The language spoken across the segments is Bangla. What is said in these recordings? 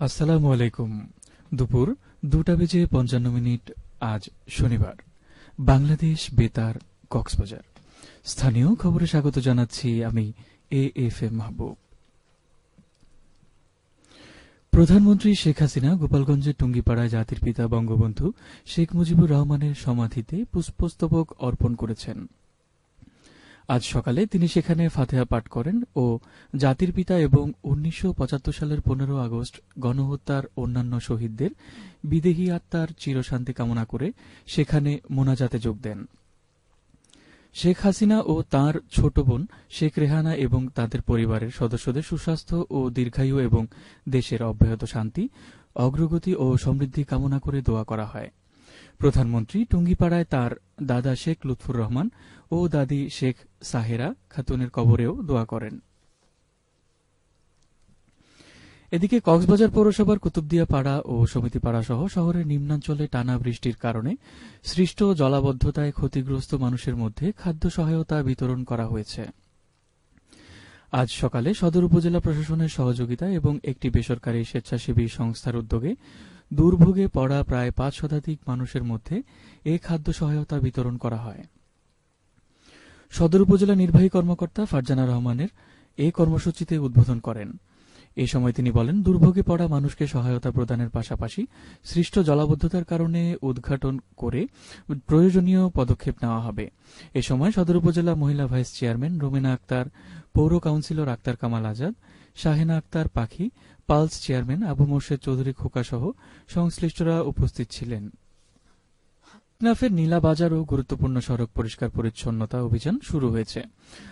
আসসালামু আলাইকুম। দুপুর দুটা বেজে পঞ্চান্ন মিনিট আজ শনিবার। বাংলাদেশ বেতার, কক্সবাজার। স্থানীয় খবরে স্বাগত জানাচ্ছি আমি এ এফ এম মাহবুব। প্রধানমন্ত্রী শেখ হাসিনা গোপালগঞ্জের টুঙ্গিপাড়ায় জাতির পিতা বঙ্গবন্ধু শেখ মুজিবুর রহমানের সমাধিতে পুষ্পস্তবক অর্পণ করেছেন। আজ সকালে তিনি সেখানে ফাতেহা পাঠ করেন ও জাতির পিতা এবং উনিশশো পঁচাত্তর সালের পনেরো আগস্ট গণহত্যার অন্যান্য শহীদদের বিদেহী আত্মার চিরশান্তি কামনা করে সেখানে মোনাজাতে যোগ দেন। শেখ হাসিনা ও তার ছোট বোন শেখ রেহানা এবং তাদের পরিবারের সদস্যদের সুস্বাস্থ্য ও দীর্ঘায়ু এবং দেশের অব্যাহত শান্তি, অগ্রগতি ও সমৃদ্ধি কামনা করে দোয়া করা হয়। প্রধানমন্ত্রী টুঙ্গিপাড়ায় তার দাদা শেখ লুৎফুর রহমান ও দাদি শেখ সাহেরা খাতুনের কবরেও দোয়া করেন। এদিকে কক্সবাজার পৌরসভার কুতুবদিয়া পাড়া ও সমিতিপাড়া সহ শহরের নিম্নাঞ্চলে টানা বৃষ্টির কারণে সৃষ্ট জলাবদ্ধতায় ক্ষতিগ্রস্ত মানুষের মধ্যে খাদ্য সহায়তা বিতরণ করা হয়েছে। আজ সকালে সদর উপজেলা প্রশাসনের সহযোগিতা এবং একটি বেসরকারি স্বেচ্ছাসেবী সংস্থার উদ্যোগে দুর্ভোগে পড়া প্রায় পাঁচ শতাধিক মানুষের মধ্যে এ খাদ্য সহায়তা বিতরণ করা হয়। সদর উপজেলা নির্বাহী কর্মকর্তা ফারজানা রহমানের এ কর্মসূচিতে উদ্বোধন করেন। এ সময় তিনি বলেন, দুর্ভোগে পড়া মানুষকে সহায়তা প্রদানের পাশাপাশি সৃষ্ট জলাবদ্ধতার কারণে উদ্ঘাটন করে প্রয়োজনীয় পদক্ষেপ নেওয়া হবে। এ সময় সদর উপজেলা মহিলা ভাইস চেয়ারম্যান রোমেনা আক্তার, পৌর কাউন্সিলর আক্তার কামাল আজাদ শাহেনা আক্তার পাখি, পালস চেয়ারম্যান আবু মোর্শেদ চৌধুরী খোকা সহ সংশ্লিষ্টরা উপস্থিত ছিলেন। টেকনাফের নীলা বাজার ও গুরুত্বপূর্ণ সড়ক পরিষ্কার পরিচ্ছন্নতা অভিযান শুরু হয়েছে।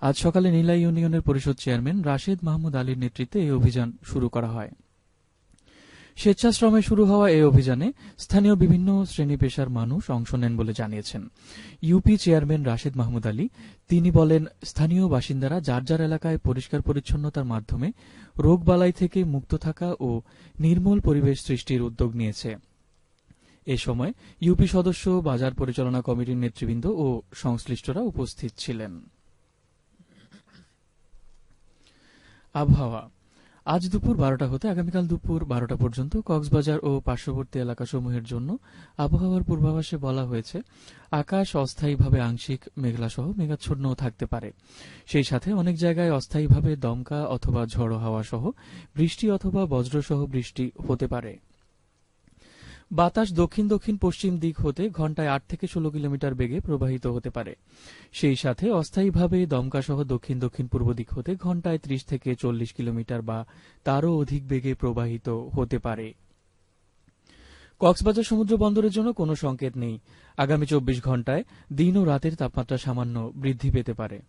আজ সকালে নীলা ইউনিয়নের পরিষদ চেয়ারম্যান রাশেদ মাহমুদ আলীর নেতৃত্বে এই অভিযান শুরু করা হয়। স্বেচ্ছাশ্রমে শুরু হওয়া এই অভিযানে স্থানীয় বিভিন্ন শ্রেণি পেশার মানুষ অংশ নেন বলে জানিয়েছেন। ইউপি চেয়ারম্যান রাশেদ মাহমুদ আলী, তিনি বলেন, স্থানীয় বাসিন্দারা যার যার এলাকায় পরিষ্কার পরিচ্ছন্নতার মাধ্যমে রোগবালাই থেকে মুক্ত থাকা ও নির্মল পরিবেশ সৃষ্টির উদ্যোগ নিয়েছে। এ সময় ইউপি সদস্য, বাজার পরিচালনা কমিটির নেতৃবৃন্দ ও সংশ্লিষ্টরা উপস্থিত ছিলেন। আবহাওয়া আজ দুপুর বারোটা হতে আগামীকাল দুপুর বারোটা পর্যন্ত কক্সবাজার ও পার্শ্ববর্তী এলাকাসমূহের জন্য আবহাওয়ার পূর্বাভাসে বলা হয়েছে, আকাশ অস্থায়ীভাবে আংশিক মেঘলাসহ মেঘাচ্ছন্নও থাকতে পারে। সেই সাথে অনেক জায়গায় অস্থায়ীভাবে দমকা অথবা ঝড়ো হাওয়া সহ বৃষ্টি অথবা বজ্রসহ বৃষ্টি হতে পারে। বাতাস দক্ষিণ দক্ষিণ পশ্চিম দিক হতে ঘন্টায় আট থেকে ষোলো কিলোমিটার বেগে প্রবাহিত হতে পারে। সেই সাথে অস্থায়ীভাবে দমকাসহ দক্ষিণ দক্ষিণ পূর্ব দিক হতে ঘন্টায় ত্রিশ থেকে চল্লিশ কিলোমিটার বা তারও অধিক বেগে প্রবাহিত হতে পারে। কক্সবাজার সমুদ্র বন্দরের জন্য কোনো সংকেত নেই। আগামী চব্বিশ ঘন্টায় দিন ও রাতের তাপমাত্রা সামান্য বৃদ্ধি পেতে পারে।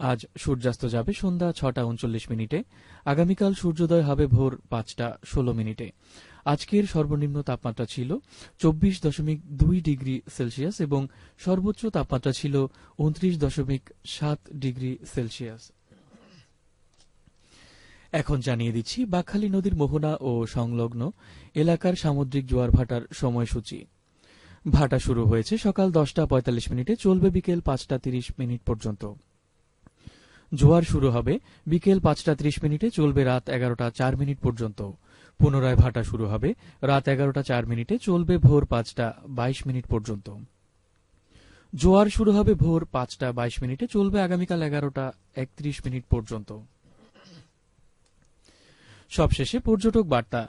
আজ সূর্যাস্ত যাবে সন্ধ্যা ছটা উনচল্লিশ মিনিটে। আগামীকাল সূর্যোদয় হবে ভোর পাঁচটা ষোলো মিনিটে। আজকের সর্বনিম্ন তাপমাত্রা ছিল চব্বিশ দশমিক দুই ডিগ্রি সেলসিয়াস এবং সর্বোচ্চ তাপমাত্রা ছিল উনত্রিশ দশমিক সাত ডিগ্রি সেলসিয়াস। এখন জানিয়ে দিচ্ছি, বাকখালী নদীর মোহনা ও সংলগ্ন এলাকার সামুদ্রিক জোয়ার ভাটার সময়সূচি। ভাটা শুরু হয়েছে সকাল দশটা পঁয়তাল্লিশ মিনিটে, চলবে বিকেল পাঁচটা তিরিশ মিনিট পর্যন্ত। জোয়ার শুরু হবে বিকেল পাঁচটা ত্রিশ মিনিটে, চলবে রাত এগারোটা চার মিনিট পর্যন্ত। পুনরায় ভাটা শুরু হবে রাত এগারোটা চার মিনিটে, চলবে ভোর পাঁচটা বাইশ মিনিট পর্যন্ত। জোয়ার শুরু হবে ভোর পাঁচটা বাইশ মিনিটে, চলবে আগামীকাল এগারোটা একত্রিশ মিনিট পর্যন্ত। সবশেষে পর্যটক বার্তা।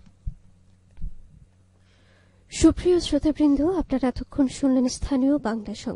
সুপ্রিয় শ্রোতাবৃন্দ আপনারা এতক্ষণ শুনলেন স্থানীয় বাংলা